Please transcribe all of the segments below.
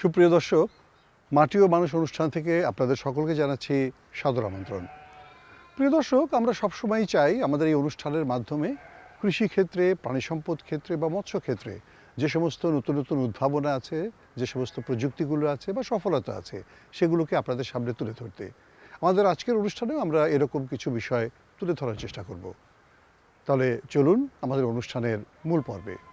সুপ্রিয় দর্শক, মাটি ও মানুষ অনুষ্ঠান থেকে আপনাদের সকলকে জানাচ্ছি সাদর আমন্ত্রণ। প্রিয় দর্শক, আমরা সবসময়ই চাই আমাদের এই অনুষ্ঠানের মাধ্যমে কৃষিক্ষেত্রে প্রাণী সম্পদ ক্ষেত্রে বা মৎস্য ক্ষেত্রে যে সমস্ত নতুন নতুন উদ্ভাবনা আছে, যে সমস্ত প্রযুক্তিগুলো আছে বা সফলতা আছে, সেগুলোকে আপনাদের সামনে তুলে ধরতে। আমাদের আজকের অনুষ্ঠানেও আমরা এরকম কিছু বিষয় তুলে ধরার চেষ্টা করব। তাহলে চলুন আমাদের অনুষ্ঠানের মূল পর্বে।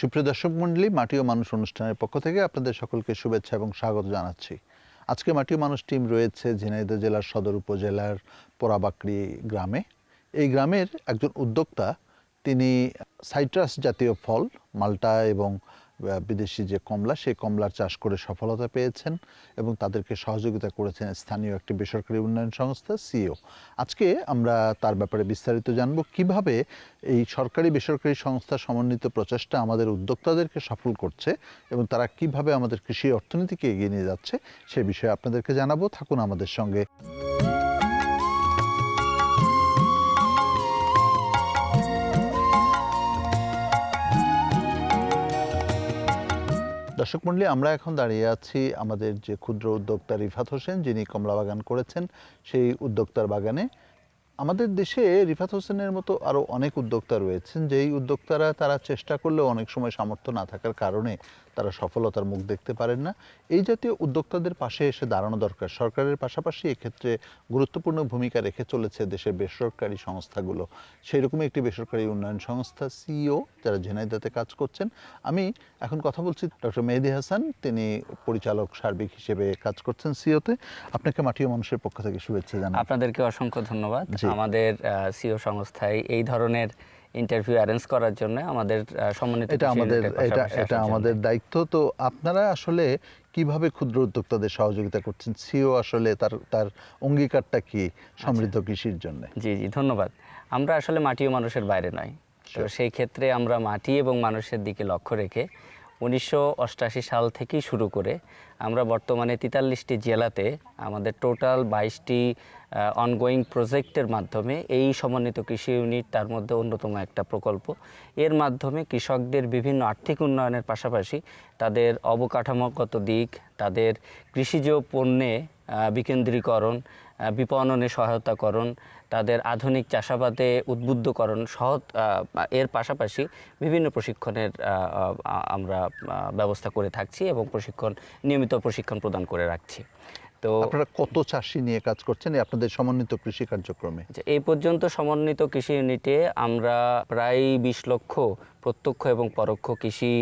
সুপ্রিয় দর্শক মণ্ডলী, মাটি ও মানুষ অনুষ্ঠানের পক্ষ থেকে আপনাদের সকলকে শুভেচ্ছা এবং স্বাগত জানাচ্ছি। আজকে মাটি ও মানুষ টিম রয়েছে ঝিনাইদহ জেলার সদর উপজেলার পোড়াবাকড়ি গ্রামে। এই গ্রামের একজন উদ্যোক্তা, তিনি সাইট্রাস জাতীয় ফল, মাল্টা এবং বিদেশি যে কমলা, সেই কমলার চাষ করে সফলতা পেয়েছেন এবং তাদেরকে সহযোগিতা করেছেন স্থানীয় একটি বেসরকারি উন্নয়ন সংস্থা সিও আজকে আমরা তার ব্যাপারে বিস্তারিত জানব কীভাবে এই সরকারি বেসরকারি সংস্থা সমন্বিত প্রচেষ্টা আমাদের উদ্যোক্তাদেরকে সফল করছে এবং তারা কীভাবে আমাদের কৃষি অর্থনীতিকে এগিয়ে নিয়ে যাচ্ছে সে বিষয়ে আপনাদেরকে জানাব। থাকুন আমাদের সঙ্গে। দর্শক মণ্ডলী, আমরা এখন দাঁড়িয়ে আছি আমাদের যে ক্ষুদ্র উদ্যোক্তা রিফাত হোসেন, যিনি কমলা বাগান করেছেন, সেই উদ্যোক্তার বাগানে। আমাদের দেশে রিফাত হোসেনের মতো আরও অনেক উদ্যোক্তা রয়েছেন যেই উদ্যোক্তারা তারা চেষ্টা করলেও অনেক সময় সামর্থ্য না থাকার কারণে তারা সফলতার মুখ দেখতে পারেন না। এই জাতীয় উদ্যোক্তাদের পাশে এসে দাঁড়ানো দরকার। সরকারের পাশাপাশি এক্ষেত্রে গুরুত্বপূর্ণ ভূমিকা রেখে চলেছে দেশের বেসরকারি সংস্থাগুলো। সেই রকমই একটি বেসরকারি উন্নয়ন সংস্থা সিইও যারা ঝিনাইদাতে কাজ করছেন। আমি এখন কথা বলছি ডক্টর মেহেদি হাসান তিনি পরিচালক সার্বিক হিসেবে কাজ করছেন সিওতে আপনাকে মাটি ও মানুষের পক্ষ থেকে শুভেচ্ছা জানাই। আপনাদেরকে অসংখ্য ধন্যবাদ। আমাদের সিও সংস্থায় এই ধরনের ইন্টারভিউ অ্যারেঞ্জ করার জন্য আমাদের সমন্বিত এটা আমাদের এটা এটা আমাদের দায়িত্ব। তো আপনারা আসলে কীভাবে ক্ষুদ্র উদ্যোক্তাদের সহযোগিতা করছেন? সিও আসলে তার তার অঙ্গীকারটা কি সমৃদ্ধ কৃষির জন্য? জি জি ধন্যবাদ। আমরা আসলে মাটি ও মানুষের বাইরে নয়। তো সেই ক্ষেত্রে আমরা মাটি এবং মানুষের দিকে লক্ষ্য রেখে উনিশশো অষ্টাশি সাল থেকেই শুরু করে আমরা বর্তমানে তেতাল্লিশটি জেলাতে আমাদের টোটাল বাইশটি অনগোয়িং প্রজেক্টের মাধ্যমে এই সমন্বিত কৃষি ইউনিট তার মধ্যে অন্যতম একটা প্রকল্প। এর মাধ্যমে কৃষকদের বিভিন্ন আর্থিক উন্নয়নের পাশাপাশি তাদের অবকাঠামোগত দিক, তাদের কৃষিজ পণ্যে বিকেন্দ্রীকরণ বিপণনে সহায়তাকরণ, তাদের আধুনিক চাষাবাদে উদ্বুদ্ধকরণ সহ এর পাশাপাশি বিভিন্ন প্রশিক্ষণের আমরা ব্যবস্থা করে থাকছি এবং প্রশিক্ষণ, নিয়মিত প্রশিক্ষণ প্রদান করে রাখছি। তো আপনারা কত চাষি নিয়ে কাজ করছেন? আপনাদের সমন্বিত কৃষি কার্যক্রমে? এই পর্যন্ত সমন্বিত কৃষি ইউনিটে আমরা প্রায় বিশ লক্ষ প্রত্যক্ষ এবং পরোক্ষ কৃষি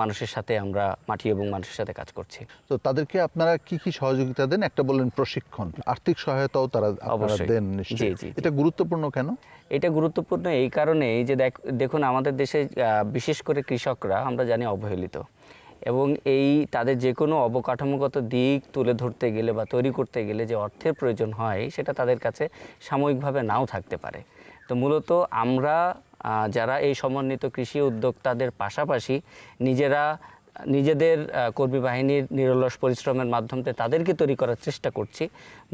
মানুষের সাথে আমরা মাটি এবং মানুষের সাথে কাজ করছি। তো তাদেরকে আপনারা কি কি সহযোগিতা দেন? একটা বললেন প্রশিক্ষণ। আর্থিক সহায়তাও তারা আপনারা অবশ্যই। দেন নিশ্চয়ই। এটা গুরুত্বপূর্ণ কেন? এটা গুরুত্বপূর্ণ এই কারণেই যে দেখ দেখুন আমাদের দেশে বিশেষ করে কৃষকরা আমরা জানি অবহেলিত। এবং এই তাদের যে কোনো অবকাঠামোগত দিক তুলে ধরতে গেলে বা তৈরি করতে গেলে যে অর্থের প্রয়োজন হয়, সেটা তাদের কাছে সাময়িকভাবে নাও থাকতে পারে। তো মূলত আমরা যারা এই সমন্বিত কৃষি উদ্যোক্তাদের পাশাপাশি নিজেরা নিজেদের কর্মী বাহিনীর নিরলস পরিশ্রমের মাধ্যমে তাদেরকে তৈরি করার চেষ্টা করছি।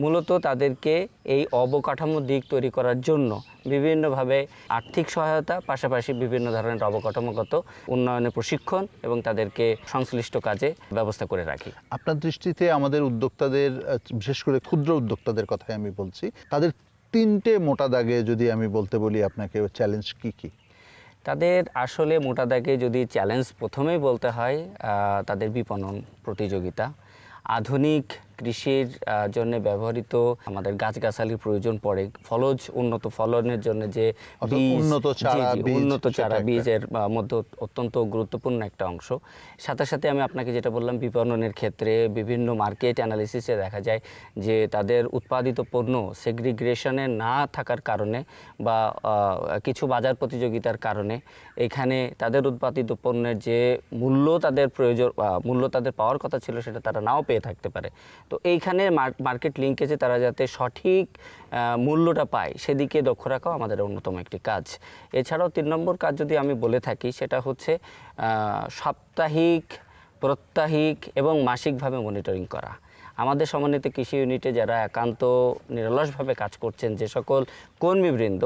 মূলত তাদেরকে এই অবকাঠামো দিক তৈরি করার জন্য বিভিন্নভাবে আর্থিক সহায়তা, পাশাপাশি বিভিন্ন ধরনের অবকাঠামোগত উন্নয়নের প্রশিক্ষণ এবং তাদেরকে সংশ্লিষ্ট কাজে ব্যবস্থা করে রাখি। আপনার দৃষ্টিতে আমাদের উদ্যোক্তাদের বিশেষ করে ক্ষুদ্র উদ্যোক্তাদের কথাই আমি বলছি, তাদের তিনটে মোটা দাগে যদি আমি বলতে বলি আপনাকে চ্যালেঞ্জ কি কি? তাদের আসলে মোটা দাগে যদি চ্যালেঞ্জ প্রথমেই বলতে হয় তাদের বিপণন প্রতিযোগিতা। আধুনিক কৃষির জন্য ব্যবহৃত আমাদের গাছগাছালির প্রয়োজন পড়ে। ফলজ উন্নত ফলনের জন্য যে উন্নত চারা, উন্নত চারা বীজের মধ্যে অত্যন্ত গুরুত্বপূর্ণ একটা অংশ। সাথে সাথে আমি আপনাকে যেটা বললাম বিপণনের ক্ষেত্রে বিভিন্ন মার্কেট অ্যানালিসিসে দেখা যায় যে তাদের উৎপাদিত পণ্য সেগ্রিগ্রেশনে না থাকার কারণে বা কিছু বাজার প্রতিযোগিতার কারণে এখানে তাদের উৎপাদিত পণ্যের যে মূল্য তাদের প্রয়োজন মূল্য তাদের পাওয়ার কথা ছিল সেটা তারা নাও পেয়ে থাকতে পারে। তো এইখানে মার্কেট লিঙ্কেজে তারা যাতে সঠিক মূল্যটা পায়, সেদিকে দক্ষ রাখাও আমাদের অন্যতম একটি কাজ। এছাড়াও তিন নম্বর কাজ যদি আমি বলে থাকি, সেটা হচ্ছে সাপ্তাহিক, প্রত্যাহিক এবং মাসিকভাবে মনিটরিং করা। আমাদের সমন্বিত কৃষি ইউনিটে যারা একান্ত নিরলসভাবে কাজ করছেন, যে সকল কর্মীবৃন্দ,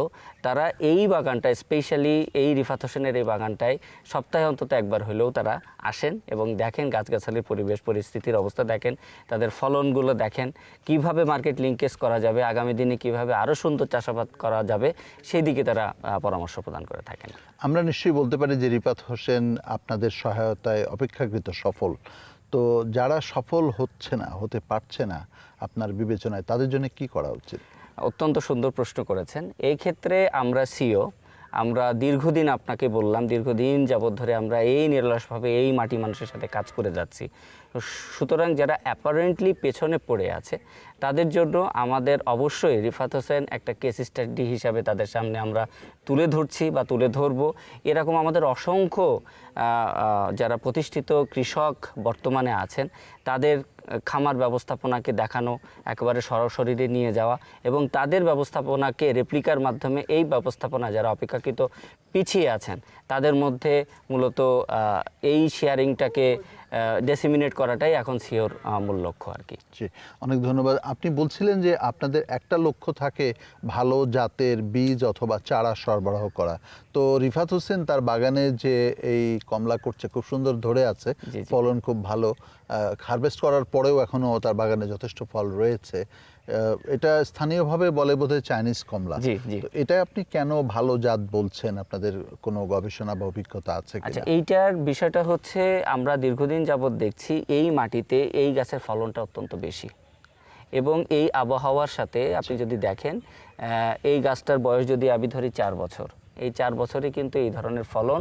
তারা এই বাগানটায়, স্পেশালি এই রিফাত হোসেনের এই বাগানটায় সপ্তাহে অন্তত একবার হলেও তারা আসেন এবং দেখেন গাছগাছালির পরিবেশ, পরিস্থিতির অবস্থা দেখেন, তাদের ফলনগুলো দেখেন, কীভাবে মার্কেট লিঙ্কেজ করা যাবে, আগামী দিনে কীভাবে আরও সুন্দর চাষাবাদ করা যাবে সেই দিকে তারা পরামর্শ প্রদান করে থাকেন। আমরা নিশ্চয়ই বলতে পারি যে রিপাত হোসেন আপনাদের সহায়তায় অপেক্ষাকৃত সফল। তো যারা সফল হচ্ছে না, হতে পারছে না আপনার বিবেচনায়, তাদের জন্য কি করা উচিত? অত্যন্ত সুন্দর প্রশ্ন করেছেন। এই ক্ষেত্রে আমরা সিও আমরা দীর্ঘদিন আপনাকে বললাম, দীর্ঘদিন যাবৎ ধরে আমরা এই নিরলসভাবে এই মাটি মানুষের সাথে কাজ করে যাচ্ছি। সুতরাং যারা অ্যাপারেন্টলি পেছনে পড়ে আছে, তাদের জন্য আমাদের অবশ্যই রিফাত হোসেন একটা কেস স্টাডি হিসাবে তাদের সামনে আমরা তুলে ধরছি বা তুলে ধরবো। এরকম আমাদের অসংখ্য যারা প্রতিষ্ঠিত কৃষক বর্তমানে আছেন, তাদের খামার ব্যবস্থাপনাকে দেখানো, একেবারে সরাসরিরে নিয়ে যাওয়া এবং তাদের ব্যবস্থাপনাকে রেপ্লিকার মাধ্যমে এই ব্যবস্থাপনা যারা অপেক্ষাকৃত পিছিয়ে আছেন, তাদের মধ্যে মূলত এই শেয়ারিংটাকে ডেসিমিনেট করাটাই এখন সিওর মূল লক্ষ্য আর কি। জি অনেক ধন্যবাদ। আপনি বলছিলেন যে আপনাদের একটা লক্ষ্য থাকে ভালো জাতের বীজ অথবা চারা সরবরাহ করা। তো রিফাত হোসেন তার বাগানে যে এই কমলা করছে খুব সুন্দর ধরে আছে। ফলন খুব ভালো। হারভেস্ট করার পরেও এখনও তার বাগানে যথেষ্ট ফল রয়েছে। এটা স্থানীয়ভাবে বলে বোধহয় চাইনিজ কমলা। জি, জি। তো এটা আপনি কেন ভালো জাত বলছেন? আপনাদের কোনো গবেষণা বা অভিজ্ঞতা আছে আচ্ছা এইটার বিষয়টা হচ্ছে আমরা দীর্ঘদিন যাবৎ দেখছি এই মাটিতে এই গাছের ফলনটা অত্যন্ত বেশি। এবং এই আবহাওয়ার সাথে আপনি যদি দেখেন আহ, এই গাছটার বয়স যদি আমি ধরি চার বছর এই চার বছরে কিন্তু এই ধরনের ফলন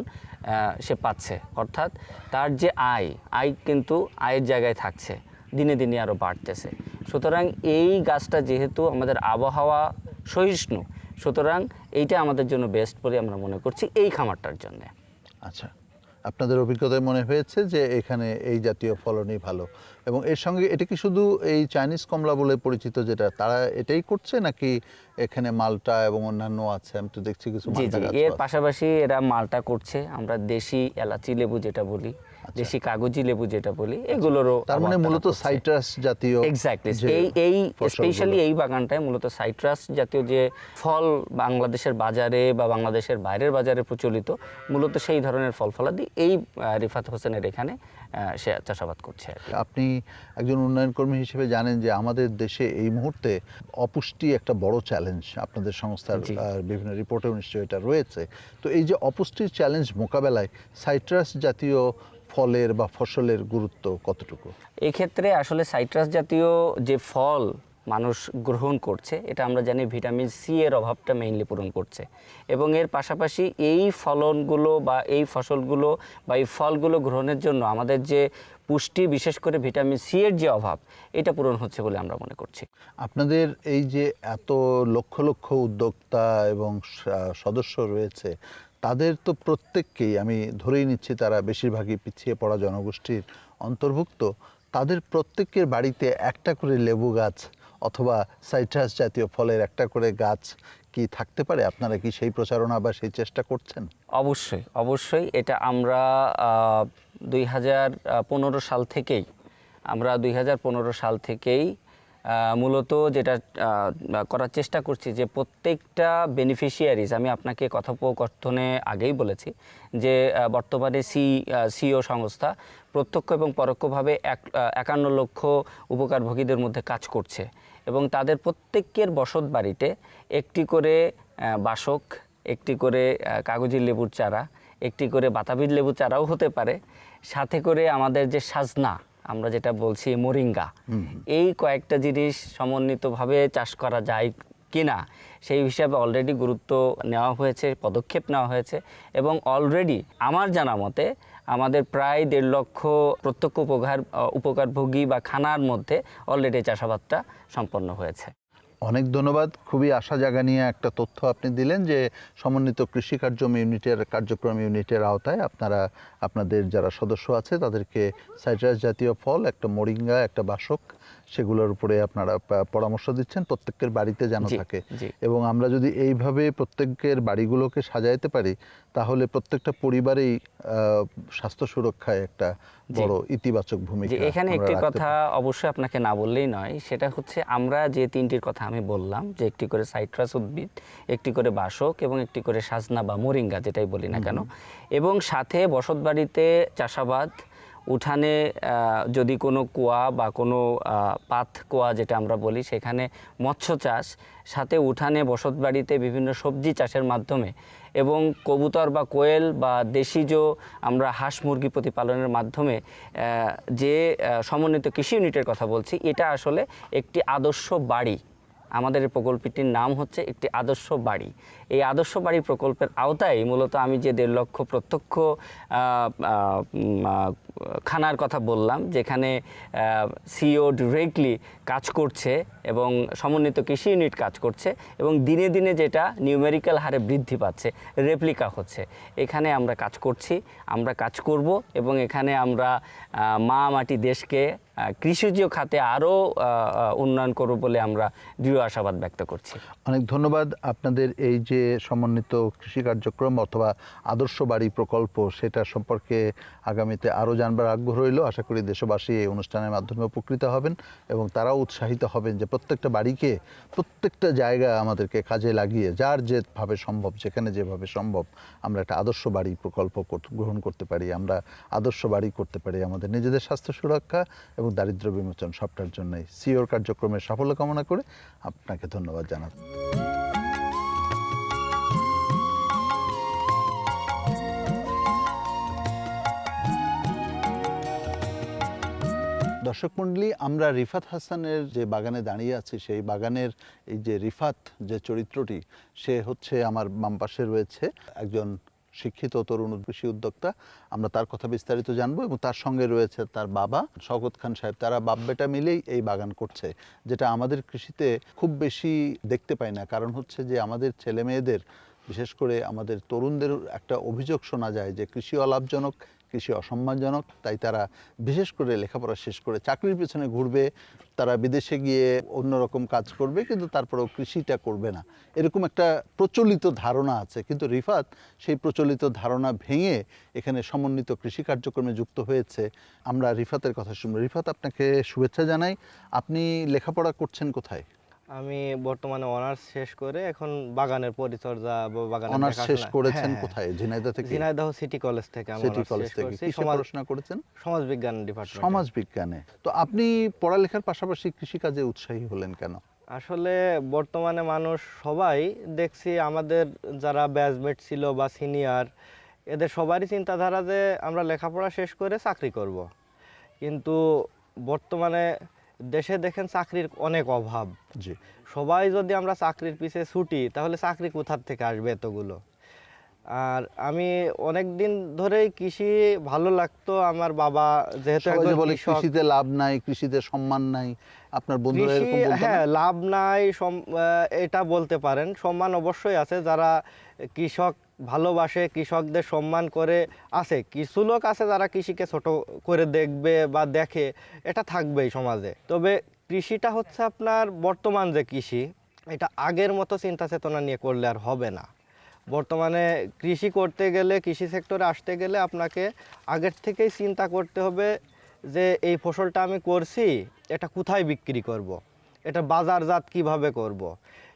সে পাচ্ছে। অর্থাৎ তার যে আয় আয় কিন্তু আয়ের জায়গায় থাকছে দিনে দিনে আরও বাড়তেছে। সুতরাং এই গাছটা যেহেতু আমাদের আবহাওয়া সহিষ্ণু সুতরাং এইটা আমাদের জন্য বেস্ট বলে আমরা মনে করছি এই খামারটার জন্য। আচ্ছা আপনাদের অভিজ্ঞতায় মনে হয়েছে যে এখানে এই জাতীয় ফলনই ভালো? এবং এর সঙ্গে এটা কি শুধু এই চাইনিজ কমলা বলে পরিচিত যেটা তারা এটাই করছে নাকি এখানে মালটা এবং অন্যান্য আছে? আমি তো দেখছি কিছু জি জি এর পাশাপাশি এরা মালটা করছে আমরা দেশি এলাচি লেবু যেটা বলি। দেশি কাগজি লেবু যেটা বলি এগুলোরও আচ্ছা। তার মানে মূলত সাইট্রাস জাতীয় এক্স্যাক্টলি এই এই স্পেশালি এই বাগানটায় মূলত সাইট্রাস জাতীয় যে ফল বাংলাদেশের বাজারে বা বাংলাদেশের বাইরের বাজারে প্রচলিত মূলত সেই ধরনের ফল ফলাদি এই রিফাত হোসেনের এখানে সে চাষাবাদ করছে আপনি একজন উন্নয়ন কর্মী হিসেবে জানেন যে আমাদের দেশে এই মুহূর্তে অপুষ্টি একটা বড় চ্যালেঞ্জ আপনাদের সংস্থার বিভিন্ন রিপোর্টেও নিশ্চয়ই এটা রয়েছে। তো এই যে অপুষ্টির চ্যালেঞ্জ মোকাবেলায় সাইট্রাস জাতীয় ফলের বা ফসলের গুরুত্ব কতটুকু? এক্ষেত্রে আসলে সাইট্রাস জাতীয় যে ফল মানুষ গ্রহণ করছে, এটা আমরা জানি ভিটামিন সি এর অভাবটা মেইনলি পূরণ করছে। এবং এর পাশাপাশি এই ফলনগুলো বা এই ফসলগুলো বা এই ফলগুলো গ্রহণের জন্য আমাদের যে পুষ্টি বিশেষ করে ভিটামিন সি এর যে অভাব এটা পূরণ হচ্ছে বলে আমরা মনে করছি। আপনাদের এই যে এত লক্ষ লক্ষ উদ্যোক্তা এবং সদস্য রয়েছে তাদের তো প্রত্যেককেই আমি ধরেই নিচ্ছি তারা বেশিরভাগই পিছিয়ে পড়া জনগোষ্ঠীর অন্তর্ভুক্ত তাদের প্রত্যেকের বাড়িতে একটা করে লেবু গাছ অথবা সাইট্রাস জাতীয় ফলের একটা করে গাছ কি থাকতে পারে? আপনারা কি সেই প্রচারণা বা সেই চেষ্টা করছেন? অবশ্যই অবশ্যই। এটা আমরা দুই হাজার পনেরো সাল থেকেই আমরা দুই হাজার পনেরো সাল থেকেই মূলত যেটা করার চেষ্টা করছি যে প্রত্যেকটা বেনিফিশিয়ারিজ আমি আপনাকে কথোপকথনে আগেই বলেছি যে বর্তমানে সি সিও সংস্থা প্রত্যক্ষ এবং পরোক্ষভাবে এক একান্ন লক্ষ উপকারভোগীদের মধ্যে কাজ করছে এবং তাদের প্রত্যেকের বসত বাড়িতে একটি করে বাসক একটি করে আহ, কাগজি লেবুর চারা একটি করে বাতাবির লেবু চারাও হতে পারে। সাথে করে আমাদের যে সাজনা আমরা যেটা বলছি মোরিঙ্গা এই কয়েকটা জিনিস সমন্বিতভাবে চাষ করা যায় কিনা সেই হিসাবে অলরেডি গুরুত্ব নেওয়া হয়েছে পদক্ষেপ নেওয়া হয়েছে এবং অলরেডি আমার জানা মতে আমাদের প্রায় দেড় লক্ষ প্রত্যক্ষ উপকার উপকারভোগী বা খানার মধ্যে অলরেডি চাষাবাদটা সম্পন্ন হয়েছে। অনেক ধন্যবাদ। খুবই আশা জাগা নিয়ে একটা তথ্য আপনি দিলেন যে সমন্বিত কৃষি কার্যক্রম ইউনিটের কার্যক্রম ইউনিটের আওতায় আপনারা, আপনাদের যারা সদস্য আছে তাদেরকে সাইট্রাস জাতীয় ফল, একটা মরিঙ্গা, একটা বাসক সেগুলোর উপরে আপনারা পরামর্শ দিচ্ছেন প্রত্যেকের বাড়িতে যেন থাকে। এবং আমরা যদি এইভাবে প্রত্যেকের বাড়িগুলোকে সাজাইতে পারি তাহলে প্রত্যেকটা পরিবারেই স্বাস্থ্য সুরক্ষায় একটা বড় ইতিবাচক ভূমিকা এখানে একটি কথা অবশ্যই আপনাকে না বললেই নয় সেটা হচ্ছে আমরা যে তিনটির কথা আমি বললাম যে একটি করে সাইট্রাস উদ্ভিদ একটি করে বাসক এবং একটি করে সাজনা বা মোরিঙ্গা যেটাই বলি না কেন এবং সাথে বসতবাড়িতে চাষাবাদ উঠানে যদি কোনো কুয়া বা কোনো পাত কুয়া যেটা আমরা বলি, সেখানে মৎস্য চাষ, সাথে উঠানে বসতবাড়িতে বিভিন্ন সবজি চাষের মাধ্যমে এবং কবুতর বা কোয়েল বা দেশিজ আমরা হাঁস মুরগি প্রতিপালনের মাধ্যমে যে সমন্বিত কৃষি ইউনিটের কথা বলছি, এটা আসলে একটি আদর্শ বাড়ি। আমাদের প্রকল্পটির নাম হচ্ছে একটি আদর্শ বাড়ি। এই আদর্শ বাড়ি প্রকল্পের আওতায় মূলত আমি যে দেড় লক্ষ প্রত্যক্ষ খানার কথা বললাম, যেখানে সিও ডিরেক্টলি কাজ করছে এবং সমন্বিত কৃষি ইউনিট কাজ করছে এবং দিনে দিনে যেটা নিউমেরিক্যাল হারে বৃদ্ধি পাচ্ছে রেপ্লিকা হচ্ছে। এখানে আমরা কাজ করছি, আমরা কাজ করব এবং এখানে আমরা মা মাটি দেশকে কৃষিজ খাতে আরও উন্নয়ন করব বলে আমরা দৃঢ় আশাবাদ ব্যক্ত করছি। অনেক ধন্যবাদ। আপনাদের এই যে সমন্বিত কৃষি কার্যক্রম অথবা আদর্শ বাড়ি প্রকল্প, সেটা সম্পর্কে আগামীতে আরও জানবার আগ্রহ রইল। আশা করি দেশবাসী এই অনুষ্ঠানের মাধ্যমে উপকৃত হবেন এবং তারাও উৎসাহিত হবেন যে প্রত্যেকটা বাড়িকে, প্রত্যেকটা জায়গা আমাদেরকে কাজে লাগিয়ে, যার যেভাবে সম্ভব, যেখানে যেভাবে সম্ভব, আমরা একটা আদর্শ বাড়ি প্রকল্প গ্রহণ করতে পারি, আমরা আদর্শ বাড়ি করতে পারি আমাদের নিজেদের স্বাস্থ্য সুরক্ষা এবং দারিদ্র্য বিমোচন সবটার জন্যই। সিওর কার্যক্রমের সাফল্য কামনা করে আপনাকে ধন্যবাদ জানাচ্ছি। দর্শক মণ্ডলী, আমরা রিফাত হাসানের যে বাগানে দাঁড়িয়ে আছি, সেই বাগানের এই যে রিফাত যে চরিত্রটি, সে হচ্ছে আমার বাম পাশে রয়েছে, একজন শিক্ষিত তরুণ কৃষি উদ্যোক্তা। আমরা তার কথা বিস্তারিত জানব এবং তার সঙ্গে রয়েছে তার বাবা শওকত খান সাহেব। তারা বাপ বেটা মিলেই এই বাগান করছে, যেটা আমাদের কৃষিতে খুব বেশি দেখতে পাই না। কারণ হচ্ছে যে আমাদের ছেলে মেয়েদের বিশেষ করে আমাদের তরুণদের একটা অভিযোগ শোনা যায় যে কৃষি অলাভজনক কৃষি অসম্মানজনক, তাই তারা বিশেষ করে লেখাপড়া শেষ করে চাকরির পেছনে ঘুরবে, তারা বিদেশে গিয়ে অন্যরকম কাজ করবে, কিন্তু তারপরেও কৃষিটা করবে না। এরকম একটা প্রচলিত ধারণা আছে, কিন্তু রিফাত সেই প্রচলিত ধারণা ভেঙে এখানে সমন্বিত কৃষি কার্যক্রমে যুক্ত হয়েছে। আমরা রিফাতের কথা শুনব। রিফাত, আপনাকে শুভেচ্ছা জানাই। আপনি লেখাপড়া করছেন কোথায়? আমি বর্তমানে অনার্স শেষ করে এখন বাগানের পরিচর্যা বা বাগানের অনার্স শেষ করেছেন হ্যাঁ, কোথায়? ঝিনাইদহ থেকে? ঝিনাইদহ সিটি কলেজ থেকে আমি সিটি কলেজ থেকে। কিসে সমাজ পড়াশোনা করেছেন? সমাজ বিজ্ঞান ডিপার্টমেন্ট সমাজ বিজ্ঞানে। তো আপনি পড়ালেখার পাশাপাশি কৃষিকাজে উৎসাহী হলেন কেন? আসলে বর্তমানে মানুষ সবাই দেখছি আমাদের যারা ব্যাচমেট ছিল বা সিনিয়র এদের সবারই চিন্তাধারা যে আমরা লেখাপড়া শেষ করে চাকরি করব। কিন্তু বর্তমানে দেশে দেখেন চাকরির অনেক অভাব। জি। সবাই যদি আমরা চাকরির পিছে ছুটি তাহলে চাকরি কোথার থেকে আসবে এতগুলো? আর আমি অনেক দিন ধরেই কৃষি ভালো লাগতো আমার বাবা যেহেতু বলে কৃষিতে লাভ নাই কৃষিতে সম্মান নাই আপনার বন্ধুরা এরকম বলতো হ্যাঁ লাভ নাই এটা বলতে পারেন। সম্মান অবশ্যই আছে। যারা কৃষক ভালোবাসে, কৃষকদের সম্মান করে আছে কিছু লোক আছে যারা কৃষিকে ছোট করে দেখবে বা দেখে, এটা থাকবেই সমাজে তবে কৃষিটা হচ্ছে আপনার বর্তমান যে কৃষি, এটা আগের মতো চিন্তা চেতনা নিয়ে করলে আর হবে না বর্তমানে কৃষি করতে গেলে, কৃষি সেক্টরে আসতে গেলে আপনাকে আগের থেকেই চিন্তা করতে হবে যে এই ফসলটা আমি করছি, এটা কোথায় বিক্রি করব। এটা বাজারজাত কীভাবে করব।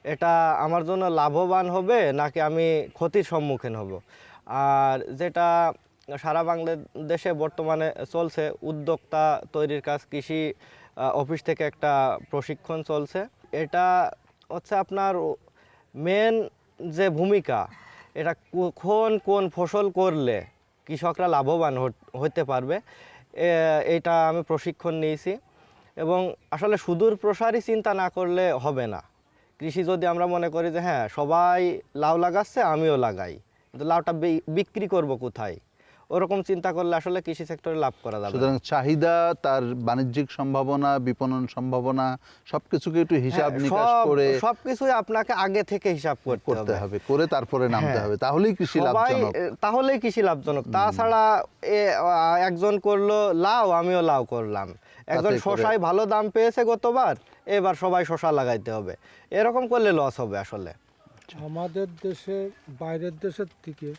এটা আমার জন্য লাভবান হবে নাকি আমি ক্ষতির সম্মুখীন হব? আর যেটা সারা বাংলাদেশে বর্তমানে চলছে, উদ্যোক্তা তৈরির কাজ, কৃষি অফিস থেকে একটা প্রশিক্ষণ চলছে। এটা হচ্ছে আপনার মেন যে ভূমিকা, এটা কোন কোন ফসল করলে কৃষকরা লাভবান হত- পারবে? এটা আমি প্রশিক্ষণ নিয়েছি। এবং আসলে সুদূর প্রসারী চিন্তা না করলে হবে না। কৃষি যদি আমরা মনে করি যে হ্যাঁ সবাই লাউ লাগাচ্ছে, আমিও লাগাই। কিন্তু লাউটা বিক্রি করব কোথায়? ওরকম চিন্তা করলে আসলে কৃষি সেক্টরে লাভ করা যাবে। সুতরাং চাহিদা তার বাণিজ্যিক সম্ভাবনা বিপণন সম্ভাবনা সবকিছুকে একটু হিসাব হ্যাঁ, নিকাশ করে সবকিছুই আপনাকে আগে থেকে হিসাব করতে হবে। করে তারপরে নামতে হ্যাঁ। হবে। তাহলেই কৃষি লাভজনক। তাহলেই কৃষি লাভজনক। তাছাড়া এ, একজন করল লাউ আমিও লাউ করলাম। একজন শশায় ভালো দাম পেয়েছে গতবার এবার সবাই শশা লাগাইতে হবে। এরকম করলে লস হবে আসলে। আমাদের দেশে বাইরের দেশের থেকে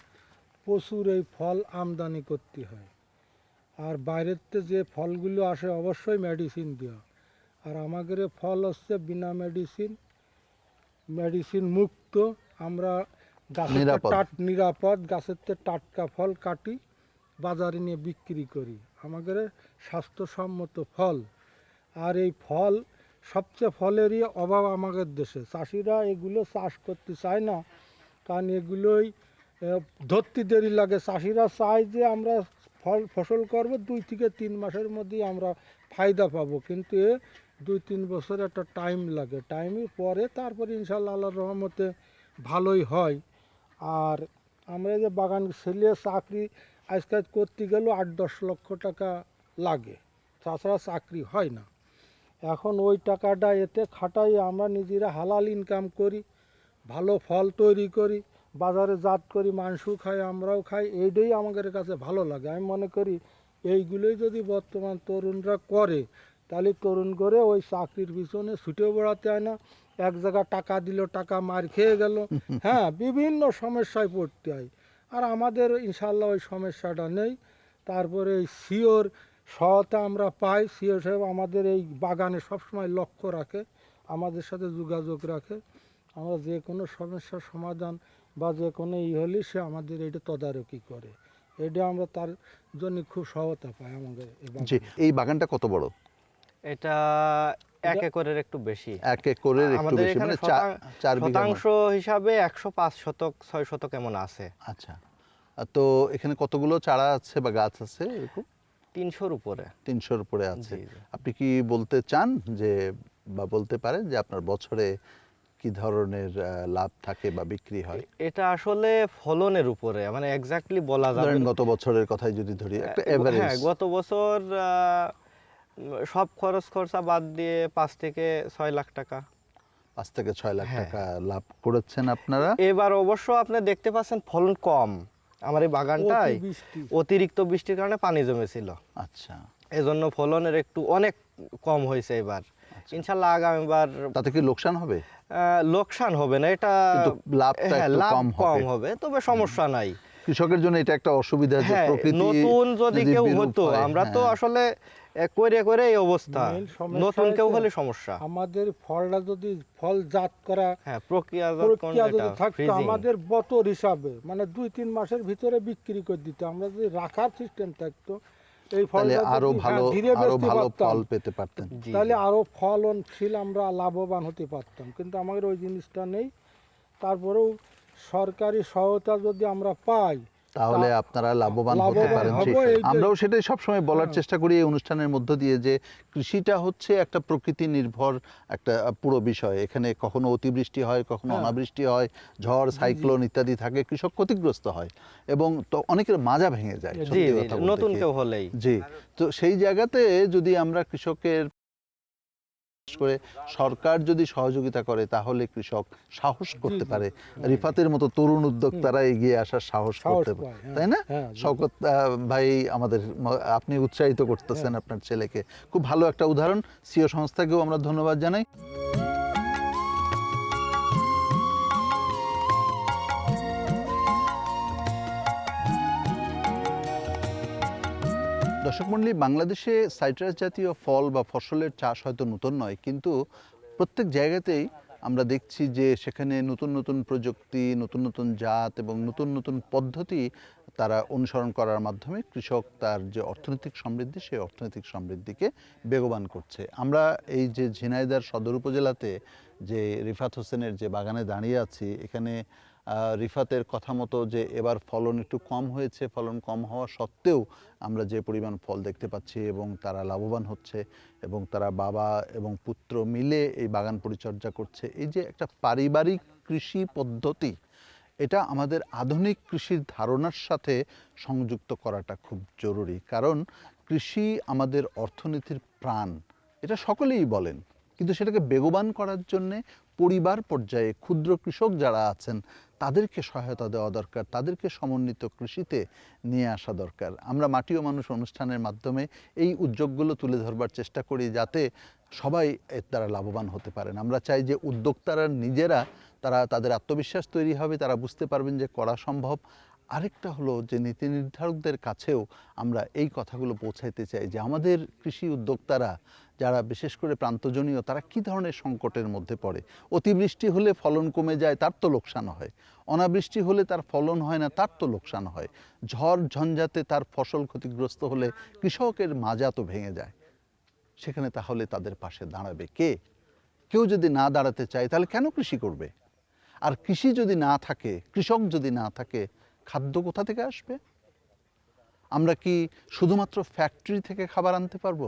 প্রচুর এই ফল আমদানি করতে হয়। আর বাইরের থেকে যে ফলগুলো আসে অবশ্যই মেডিসিন দেওয়া। আর আমাদের ফল হচ্ছে বিনা মেডিসিন মেডিসিন মুক্ত। আমরা গাছের। টাট নিরাপদ গাছের টাটকা ফল কাটি বাজারে নিয়ে বিক্রি করি। আমাদের স্বাস্থ্যসম্মত ফল। আর এই ফল সবচেয়ে ফলেরই অভাব আমাদের দেশে। চাষিরা এগুলো চাষ করতে চায় না। কারণ এগুলোই ধরতে দেরি লাগে। চাষিরা চায় যে আমরা ফল, ফসল করব, দুই থেকে তিন মাসের মধ্যেই আমরা ফায়দা পাবো। কিন্তু দুই তিন বছর একটা টাইম লাগে। টাইমের পরে তারপরে ইনশাল্লাহ আল্লাহর রহমতে ভালোই হয়। আর আমরা যে বাগান ছেলে চাকরি আজকাল করতে গেলেও আট দশ লক্ষ টাকা লাগে। তাছাড়া চাকরি হয় না। এখন ওই টাকাটা এতে খাটাই আমরা নিজেরা হালাল ইনকাম করি, ভালো ফল তৈরি করি। বাজারে জাত করি মাংসও খাই আমরাও খাই এইটাই আমাদের কাছে ভালো লাগে। আমি মনে করি এইগুলোই যদি বর্তমান তরুণরা করে তাহলে তরুণ করে ওই চাকরির পিছনে ছুটে বেড়াতে হয় না। এক জায়গায় টাকা দিল টাকা মার খেয়ে গেল। হ্যাঁ বিভিন্ন সমস্যায় পড়তে হয়। আর আমাদের ইনশাল্লাহ ওই সমস্যাটা নেই। তারপরে এই সিওর সহায়তা আমরা পাই। সিও সাহেব আমাদের এই বাগানে সবসময় লক্ষ্য রাখে আমাদের সাথে যোগাযোগ রাখে। আমরা যে কোনো সমস্যার সমাধান বা যে কোনো ই হলে সে আমাদের এটা তদারকি করে। এটা আমরা তার জন্য খুব সহায়তা পাই আমাদের জি এই বাগানটা কত বড়? এটা এক একরের একটু বেশি। এক একরের একটু বেশি মানে চার শতাংশ হিসাবে একশো পাঁচ শতক ছয় শতক এমন আছে। আচ্ছা। তো এখানে কতগুলো চারা আছে বা গাছ আছে এরকম? তিনশোর উপরে। তিনশোর উপরে আছে। আপনি কি বলতে চান যে বা বলতে পারেন যে আপনার বছরে কি ধরনের লাভ থাকে বা বিক্রি হয় এটা আসলে ফলনের উপরে মানে এক্স্যাক্টলি বলা যাবে না। গত বছরের কথাই যদি ধরি একটা এভারেজ হ্যাঁ গত বছর সব খরচ খরচা বাদ দিয়ে পাঁচ থেকে ছয় লাখ টাকা পাঁচ থেকে ছয় লাখ হ্যাঁ। টাকা লাভ করেছেন আপনারা এবার অবশ্য আপনি দেখতে পাচ্ছেন ফলন কম আমার এই বাগানটাই অতিবৃষ্টি। অতিরিক্ত বৃষ্টির কারণে পানি জমেছিল আচ্ছা এজন্য ফলনের একটু অনেক কম হয়েছে এবার আচ্ছা। ইনশাল্লাহ আগামীবার তাতে কি লোকসান হবে লোকসান হবে না এটা লাভটা হ্যাঁ লাভ কম কম হবে। তবে সমস্যা নাই। কৃষকের জন্য এটা একটা অসুবিধা যে হ্যাঁ প্রকৃতি নতুন যদি কেউ হতো আমরা তো হ্যাঁ। আসলে করে করে এই অবস্থা। নতুন কেউ হলে সমস্যা। আমাদের ফলটা যদি ফল জাত করা হ্যাঁ প্রক্রিয়া প্রক্রিয়া যদি থাকতো আমাদের বতর হিসাবে মানে দুই তিন মাসের ভিতরে বিক্রি করে দিত। আমরা যদি রাখার সিস্টেম থাকতো এই ফলটা আরও হ্যাঁ, ভালো ধীরে আরও ভালো ফল পেতে পারতেন। তাহলে আরও ফলনশীল আমরা লাভবান হতে পারতাম। কিন্তু আমাদের ওই জিনিসটা নেই। তারপরেও সরকারি সহায়তা যদি আমরা পাই তাহলে আপনারা লাভবান হতে পারেন আমরাও সেটাই সবসময় বলার হ্যাঁ। চেষ্টা করি এই অনুষ্ঠানের মধ্য দিয়ে যে কৃষিটা হচ্ছে একটা প্রকৃতি নির্ভর একটা পুরো বিষয়। এখানে কখনো অতিবৃষ্টি হয় কখনো হ্যাঁ। অনাবৃষ্টি হয় ঝড় সাইক্লোন ইত্যাদি থাকে কৃষক ক্ষতিগ্রস্ত হয় এবং তো অনেকের মাজা ভেঙে যায় নতুন কেউ হলেই। জি তো সেই জায়গাতে যদি আমরা কৃষকের করে সরকার যদি সহযোগিতা করে তাহলে কৃষক সাহস করতে পারে। রিফাতের মতো তরুণ উদ্যোক্তারা এগিয়ে আসার সাহস করতে পারে হ্যাঁ। তাই না? শকত আহ, ভাই আমাদের আপনি উৎসাহিত করতেছেন আপনার ছেলেকে। খুব ভালো একটা উদাহরণ। সিও সংস্থাকেও আমরা ধন্যবাদ জানাই। দর্শক মণ্ডলী, বাংলাদেশে সাইট্রাস জাতীয় ফল বা ফসলের চাষ হয়তো নতুন নয়, কিন্তু প্রত্যেক জায়গাতেই আমরা দেখছি যে সেখানে নতুন নতুন প্রযুক্তি, নতুন নতুন জাত এবং নতুন নতুন পদ্ধতি তারা অনুসরণ করার মাধ্যমে কৃষক তার যে অর্থনৈতিক সমৃদ্ধি, সেই অর্থনৈতিক সমৃদ্ধিকে বেগবান করছে। আমরা এই যে ঝিনাইদার সদর উপজেলাতে যে রিফাত হোসেনের যে বাগানে দাঁড়িয়ে আছি, এখানে রিফাতের কথা মতো যে এবার ফলন একটু কম হয়েছে, ফলন কম হওয়া সত্ত্বেও আমরা যে পরিমাণ ফল দেখতে পাচ্ছি এবং তারা লাভবান হচ্ছে এবং তারা বাবা এবং পুত্র মিলে এই বাগান পরিচর্যা করছে, এই যে একটা পারিবারিক কৃষি পদ্ধতি, এটা আমাদের আধুনিক কৃষির ধারণার সাথে সংযুক্ত করাটা খুব জরুরি। কারণ কৃষি আমাদের অর্থনীতির প্রাণ, এটা সকলেই বলেন, কিন্তু সেটাকে বেগবান করার জন্যে পরিবার পর্যায়ে ক্ষুদ্র কৃষক যারা আছেন তাদেরকে সহায়তা দেওয়া দরকার, তাদেরকে সমন্বিত কৃষিতে নিয়ে আসা দরকার। আমরা মাটি ও মানুষ অনুষ্ঠানের মাধ্যমে এই উদ্যোগগুলো তুলে ধরবার চেষ্টা করি যাতে সবাই এর দ্বারা লাভবান হতে পারেন। আমরা চাই যে উদ্যোক্তারা নিজেরা তারা তাদের আত্মবিশ্বাস তৈরি হবে, তারা বুঝতে পারবেন যে করা সম্ভব। আরেকটা হলো যে নীতি নির্ধারকদের কাছেও আমরা এই কথাগুলো পৌঁছাইতে চাই যে আমাদের কৃষি উদ্যোক্তারা যারা বিশেষ করে প্রান্তজনীয়, তারা কী ধরনের সংকটের মধ্যে পড়ে? অতিবৃষ্টি হলে ফলন কমে যায়, তার তো লোকসান হয়। অনাবৃষ্টি হলে তার ফলন হয় না, তার তো লোকসান হয়। ঝড় ঝঞ্ঝাতে তার ফসল ক্ষতিগ্রস্ত হলে কৃষকের মাজা তো ভেঙে যায়। সেখানে তাহলে তাদের পাশে দাঁড়াবে কে? কেউ যদি না দাঁড়াতে চায়, তাহলে কেন কৃষি করবে? আর কৃষি যদি না থাকে, কৃষক যদি না থাকে, খাদ্য কোথা থেকে আসবে? আমরা কি শুধুমাত্র ফ্যাক্টরি থেকে খাবার আনতে পারব?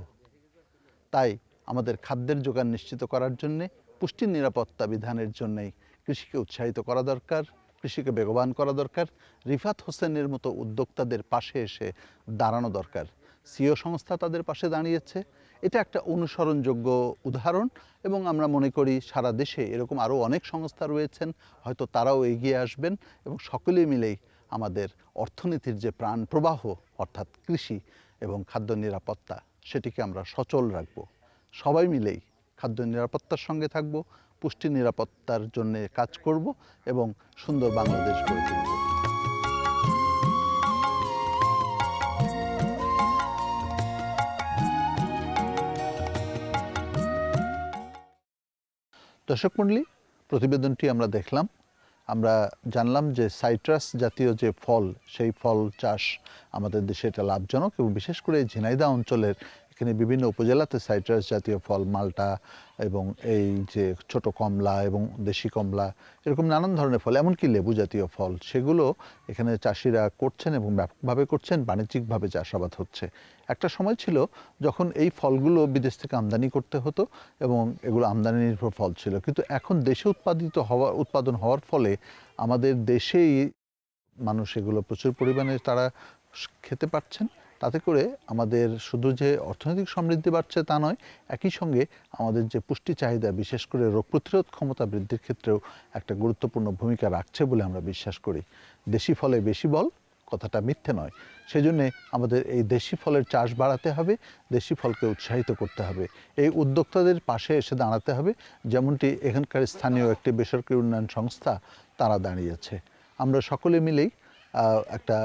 তাই আমাদের খাদ্যের যোগান নিশ্চিত করার জন্যে পুষ্টির নিরাপত্তা বিধানের জন্যেই কৃষিকে উৎসাহিত করা দরকার, কৃষিকে বেগবান করা দরকার, রিফাত হোসেনের মতো উদ্যোক্তাদের পাশে এসে দাঁড়ানো দরকার। সিও সংস্থা তাদের পাশে দাঁড়িয়েছে। এটা একটা অনুসরণযোগ্য উদাহরণ এবং আমরা মনে করি সারা দেশে এরকম আরও অনেক সংস্থা রয়েছেন, হয়তো তারাও এগিয়ে আসবেন এবং সকলে মিলেই আমাদের অর্থনীতির যে প্রাণ প্রবাহ অর্থাৎ কৃষি এবং খাদ্য নিরাপত্তা সেটিকে আমরা সচল রাখব। সবাই মিলেই খাদ্য নিরাপত্তার সঙ্গে থাকব, পুষ্টি নিরাপত্তার জন্য কাজ করব এবং সুন্দর বাংলাদেশ গড়ে তুলব। দর্শক মণ্ডলী, প্রতিবেদনটি আমরা দেখলাম আমরা জানলাম যে সাইট্রাস জাতীয় যে ফল, সেই ফল চাষ আমাদের দেশে এটা লাভজনক এবং বিশেষ করে ঝিনাইদা অঞ্চলের এখানে বিভিন্ন উপজেলাতে সাইট্রাস জাতীয় ফল, মালটা এবং এই যে ছোট কমলা এবং দেশি কমলা, এরকম নানান ধরনের ফল, এমনকি লেবু জাতীয় ফল, সেগুলো এখানে চাষিরা করছেন এবং ব্যাপকভাবে করছেন, বাণিজ্যিকভাবে চাষাবাদ হচ্ছে। একটা সময় ছিল যখন এই ফলগুলো বিদেশ থেকে আমদানি করতে হতো এবং এগুলো আমদানি নির্ভর ফল ছিল। কিন্তু এখন দেশে উৎপাদিত হওয়া, উৎপাদন হওয়ার ফলে আমাদের দেশেই মানুষ এগুলো প্রচুর পরিমাণে তারা খেতে পারছেন। তাতে করে আমাদের শুধু যে অর্থনৈতিক সমৃদ্ধি বাড়ছে তা নয়, একই সঙ্গে আমাদের যে পুষ্টি চাহিদা, বিশেষ করে রোগ প্রতিরোধ ক্ষমতা বৃদ্ধির ক্ষেত্রেও একটা গুরুত্বপূর্ণ ভূমিকা রাখছে বলে আমরা বিশ্বাস করি। দেশি ফলে বেশি বল, কথাটা মিথ্যে নয়। সেজন্যে আমাদের এই দেশি ফলের চাষ বাড়াতে হবে, দেশি ফলকে উৎসাহিত করতে হবে। এই উদ্যোক্তাদের পাশে এসে দাঁড়াতে হবে, যেমনটি এখানকার স্থানীয় একটি বেসরকারি উন্নয়ন সংস্থা তারা দাঁড়িয়েছে। আমরা সকলে মিলেই একটা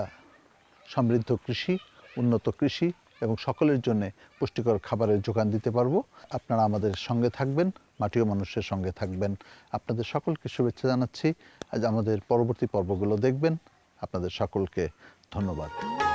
সমৃদ্ধ কৃষি উন্নত কৃষি এবং সকলের জন্য পুষ্টিকর খাবারের যোগান দিতে পারব। আপনারা আমাদের সঙ্গে থাকবেন, মাটিও মানুষের সঙ্গে থাকবেন। আপনাদের সকলকে শুভেচ্ছা জানাচ্ছি। আজ আমাদের পরবর্তী পর্বগুলো দেখবেন। আপনাদের সকলকে ধন্যবাদ।